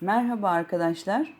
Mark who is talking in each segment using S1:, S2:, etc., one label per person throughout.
S1: Merhaba arkadaşlar.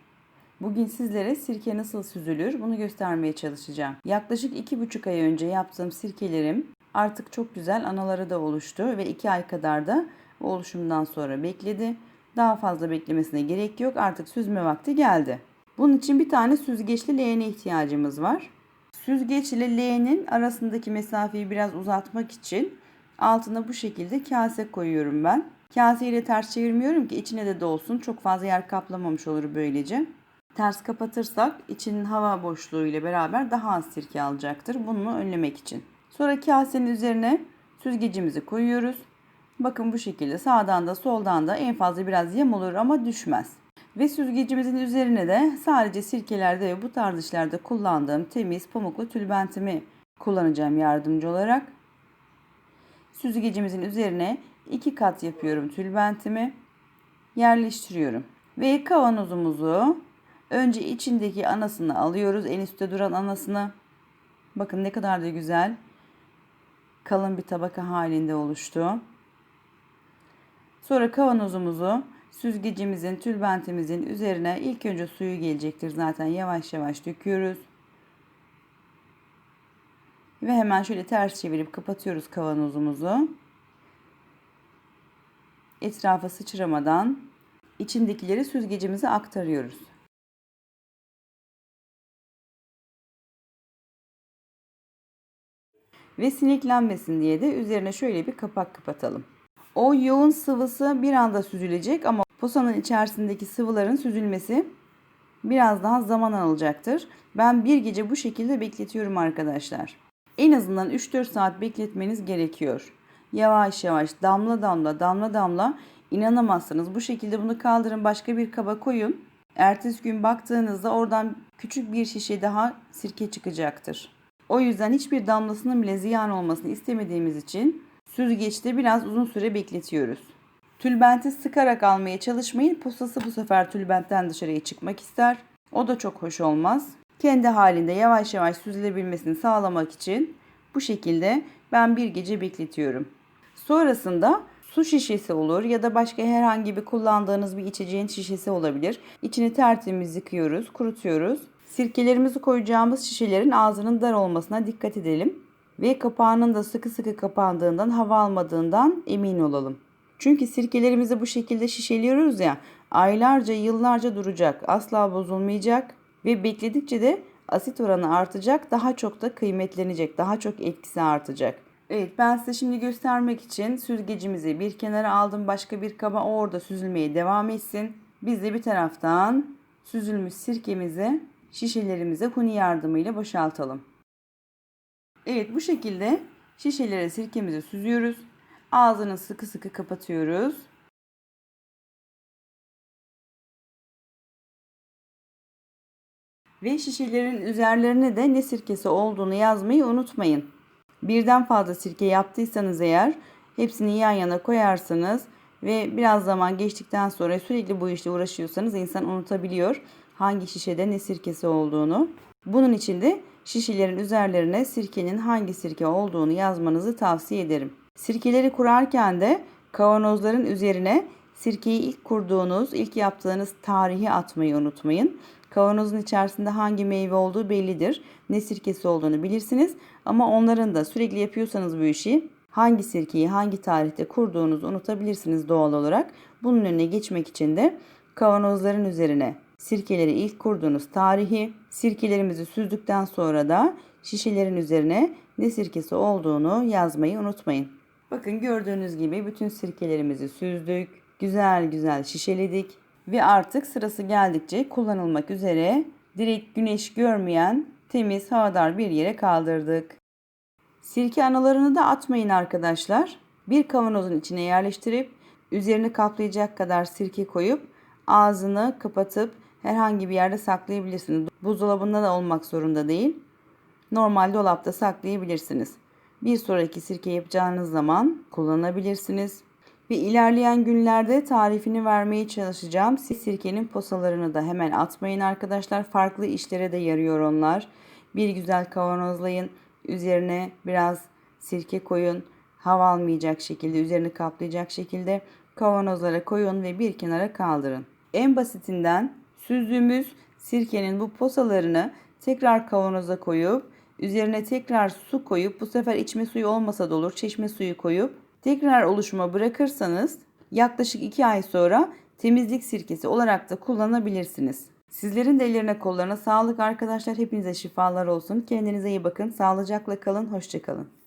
S1: Bugün sizlere sirke nasıl süzülür bunu göstermeye çalışacağım. Yaklaşık iki buçuk ay önce yaptığım sirkelerim artık çok güzel anaları da oluştu ve iki ay kadar da oluşumdan sonra bekledi. Daha fazla beklemesine gerek yok artık süzme vakti geldi. Bunun için bir tane süzgeçli leğene ihtiyacımız var. Süzgeç ile leğenin arasındaki mesafeyi biraz uzatmak için altına bu şekilde kase koyuyorum ben. Kaseyi de ters çevirmiyorum ki içine de dolsun. Çok fazla yer kaplamamış olur böylece. Ters kapatırsak içinin hava boşluğu ile beraber daha az sirke alacaktır. Bunu önlemek için. Sonra kasenin üzerine süzgecimizi koyuyoruz. Bakın bu şekilde sağdan da soldan da en fazla biraz yem olur ama düşmez. Ve süzgecimizin üzerine de sadece sirkelerde ve bu tarz işlerde kullandığım temiz pamuklu tülbentimi kullanacağım yardımcı olarak. Süzgecimizin üzerine iki kat yapıyorum tülbentimi. Yerleştiriyorum. Ve kavanozumuzu önce içindeki anasını alıyoruz. En üstte duran anasını. Bakın ne kadar da güzel. Kalın bir tabaka halinde oluştu. Sonra kavanozumuzu süzgecimizin, tülbentimizin üzerine ilk önce suyu gelecektir zaten yavaş yavaş döküyoruz. Ve hemen şöyle ters çevirip kapatıyoruz kavanozumuzu. Etrafa sıçramadan içindekileri süzgecimize aktarıyoruz. Ve sineklenmesin diye de üzerine şöyle bir kapak kapatalım. O yoğun sıvısı bir anda süzülecek ama posanın içerisindeki sıvıların süzülmesi biraz daha zaman alacaktır. Ben bir gece bu şekilde bekletiyorum arkadaşlar. En azından 3-4 saat bekletmeniz gerekiyor. Yavaş yavaş damla damla damla damla inanamazsınız. Bu şekilde bunu kaldırın başka bir kaba koyun. Ertesi gün baktığınızda oradan küçük bir şişe daha sirke çıkacaktır. O yüzden hiçbir damlasının bile ziyan olmasını istemediğimiz için süzgeçte biraz uzun süre bekletiyoruz. Tülbenti sıkarak almaya çalışmayın. Posası bu sefer tülbentten dışarıya çıkmak ister. O da çok hoş olmaz. Kendi halinde yavaş yavaş süzülebilmesini sağlamak için bu şekilde ben bir gece bekletiyorum. Sonrasında su şişesi olur ya da başka herhangi bir kullandığınız bir içeceğin şişesi olabilir. İçini tertemiz yıkıyoruz, kurutuyoruz. Sirkelerimizi koyacağımız şişelerin ağzının dar olmasına dikkat edelim ve kapağının da sıkı sıkı kapandığından, hava almadığından emin olalım. Çünkü sirkelerimizi bu şekilde şişeliyoruz ya, aylarca, yıllarca duracak, asla bozulmayacak ve bekledikçe de asit oranı artacak, daha çok da kıymetlenecek, daha çok etkisi artacak. Evet ben size şimdi göstermek için süzgecimizi bir kenara aldım. Başka bir kaba orada süzülmeye devam etsin. Biz de bir taraftan süzülmüş sirkemizi şişelerimize huni yardımıyla boşaltalım. Evet bu şekilde şişelere sirkemizi süzüyoruz. Ağzını sıkı sıkı kapatıyoruz. Ve şişelerin üzerlerine de ne sirkesi olduğunu yazmayı unutmayın. Birden fazla sirke yaptıysanız eğer hepsini yan yana koyarsanız ve biraz zaman geçtikten sonra sürekli bu işle uğraşıyorsanız insan unutabiliyor hangi şişede ne sirkesi olduğunu. Bunun için de şişelerin üzerlerine sirkenin hangi sirke olduğunu yazmanızı tavsiye ederim. Sirkeleri kurarken de kavanozların üzerine sirkeyi ilk kurduğunuz, ilk yaptığınız tarihi atmayı unutmayın. Kavanozun içerisinde hangi meyve olduğu bellidir. Ne sirkesi olduğunu bilirsiniz. Ama onların da sürekli yapıyorsanız bu işi hangi sirkeyi hangi tarihte kurduğunuzu unutabilirsiniz doğal olarak. Bunun önüne geçmek için de kavanozların üzerine sirkeleri ilk kurduğunuz tarihi, sirkelerimizi süzdükten sonra da şişelerin üzerine ne sirkesi olduğunu yazmayı unutmayın. Bakın gördüğünüz gibi bütün sirkelerimizi süzdük. Güzel güzel şişeledik ve artık sırası geldikçe kullanılmak üzere direkt güneş görmeyen temiz havadar bir yere kaldırdık. Sirke analarını da atmayın arkadaşlar. Bir kavanozun içine yerleştirip üzerini kaplayacak kadar sirke koyup ağzını kapatıp herhangi bir yerde saklayabilirsiniz. Buzdolabında da olmak zorunda değil. Normal dolapta saklayabilirsiniz. Bir sonraki sirke yapacağınız zaman kullanabilirsiniz. Ve ilerleyen günlerde tarifini vermeye çalışacağım. Sirkenin posalarını da hemen atmayın arkadaşlar. Farklı işlere de yarıyor onlar. Bir güzel kavanozlayın. Üzerine biraz sirke koyun. Hava almayacak şekilde, üzerini kaplayacak şekilde kavanozlara koyun ve bir kenara kaldırın. En basitinden süzdüğümüz sirkenin bu posalarını tekrar kavanoza koyup üzerine tekrar su koyup bu sefer içme suyu olmasa da olur çeşme suyu koyup tekrar oluşuma bırakırsanız yaklaşık 2 ay sonra temizlik sirkesi olarak da kullanabilirsiniz. Sizlerin de ellerine kollarına sağlık arkadaşlar. Hepinize şifalar olsun. Kendinize iyi bakın. Sağlıcakla kalın. Hoşçakalın.